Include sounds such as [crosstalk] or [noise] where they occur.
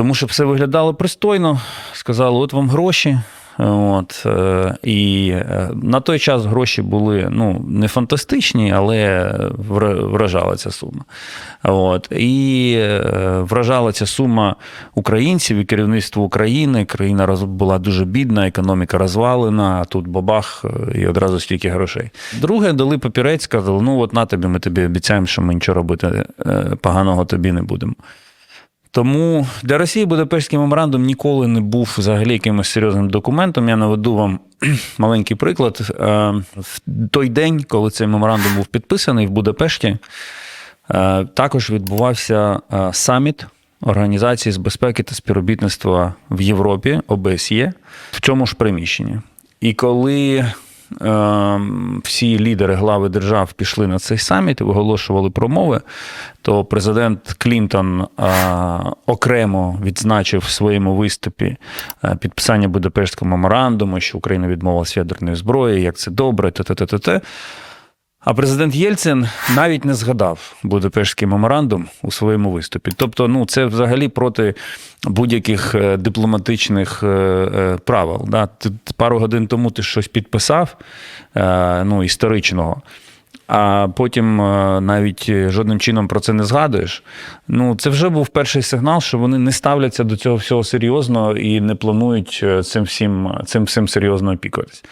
Тому що все виглядало пристойно. Сказали, от вам гроші. От, е, і е, на той час гроші були ну, не фантастичні, але вражала ця сума. От, і е, вражала ця сума українців і керівництво України. Країна була дуже бідна, економіка розвалена, а тут бабах і одразу стільки грошей. Друге, дали папірець, сказали: ну от на тобі, ми тобі обіцяємо, що ми нічого робити поганого тобі не будемо. Тому для Росії Будапештський меморандум ніколи не був взагалі якимось серйозним документом. Я наведу вам [clears throat] маленький приклад. Е, В той день, коли цей меморандум був підписаний в Будапешті, е, також відбувався е, саміт Організації з безпеки та співробітництва в Європі ОБСЄ в цьому ж приміщенні. І коли всі лідери глави держав пішли на цей саміт і виголошували промови, то президент Клінтон е, окремо відзначив в своєму виступі е, підписання Будапештського меморандуму, що Україна відмовилася ядерної зброї, як це добре, те-те-те-те. А президент Єльцин навіть не згадав Будапештський меморандум у своєму виступі. Тобто, ну це взагалі проти будь-яких е, дипломатичних е, е, правил. Да? Пару годин тому ти щось підписав ну, історичного. А потім навіть жодним чином про це не згадуєш. Ну, це вже був перший сигнал, що вони не ставляться до цього всього серйозно і не планують цим всім, цим всім серйозно опікуватись.